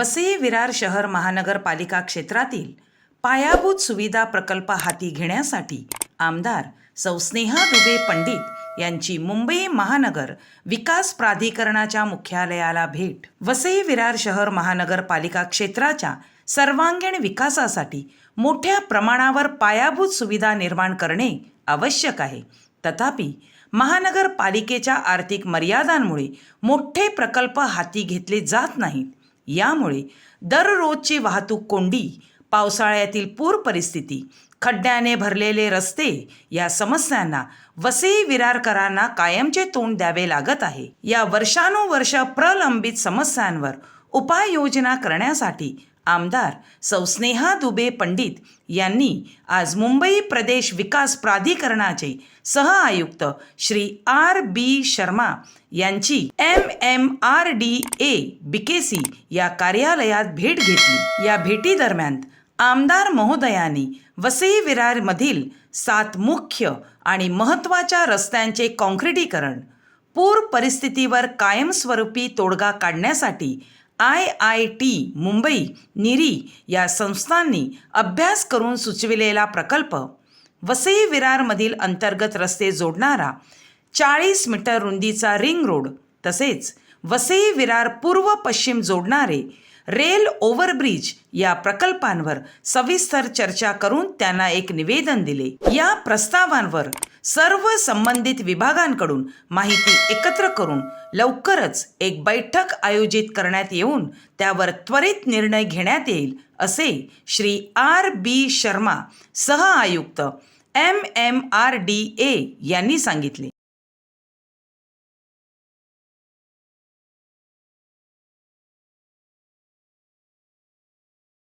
वसई विरार शहर महानगरपालिका क्षेत्रातील पायाभूत सुविधा प्रकल्प हाती घेण्यासाठी आमदार सौ स्नेहा दुबे पंडित यांची मुंबई महानगर विकास प्राधिकरणाच्या मुख्यालयाला भेट. वसई विरार शहर महानगरपालिका क्षेत्राच्या सर्वांगीण विकासासाठी मोठ्या प्रमाणावर पायाभूत सुविधा निर्माण करणे आवश्यक आहे. तथापि महानगरपालिकेच्या आर्थिक मर्यादांमुळे मोठे प्रकल्प हाती घेतले जात नाहीत. यामुळे दररोजची वाहतूक कोंडी पावसाळ्यातील पूर परिस्थिती खड्ड्याने भरलेले रस्ते या समस्यांना वसई विरारकरांना कायमचे तोंड द्यावे लागत आहे. या वर्षानुवर्ष प्रलंबित समस्यांवर उपाययोजना करण्यासाठी आमदार सौ स्नेहा दुबे पंडित यांनी आज मुंबई प्रदेश विकास प्राधिकरणाचे सह आयुक्त श्री आर बी शर्मा यांची M M R D A BKC या कार्यालयात भेट घेतली. या भेटीदरम्यान आमदार महोदयांनी वसई विरारमधील सात मुख्य आणि महत्त्वाच्या रस्त्यांचे काँक्रिटीकरण पूर परिस्थितीवर कायमस्वरूपी तोडगा काढण्यासाठी I I T Mumbai NEERI या संस्थांनी अभ्यास करून सुचविलेला प्रकल्प वसई विरारमधील अंतर्गत रस्ते जोडणारा चाळीस मीटर रुंदीचा रिंग रोड तसेच वसई विरार पूर्व पश्चिम जोडणारे रेल ओव्हरब्रिज या प्रकल्पांवर सविस्तर चर्चा करून त्यांना एक निवेदन दिले. या प्रस्तावांवर सर्व संबंधित विभागांकडून माहिती एकत्र करून लवकरच एक बैठक आयोजित करण्यात येऊन त्यावर त्वरित निर्णय घेण्यात येईल असे श्री आर बी शर्मा सह आयुक्त M M R D A यांनी सांगितले.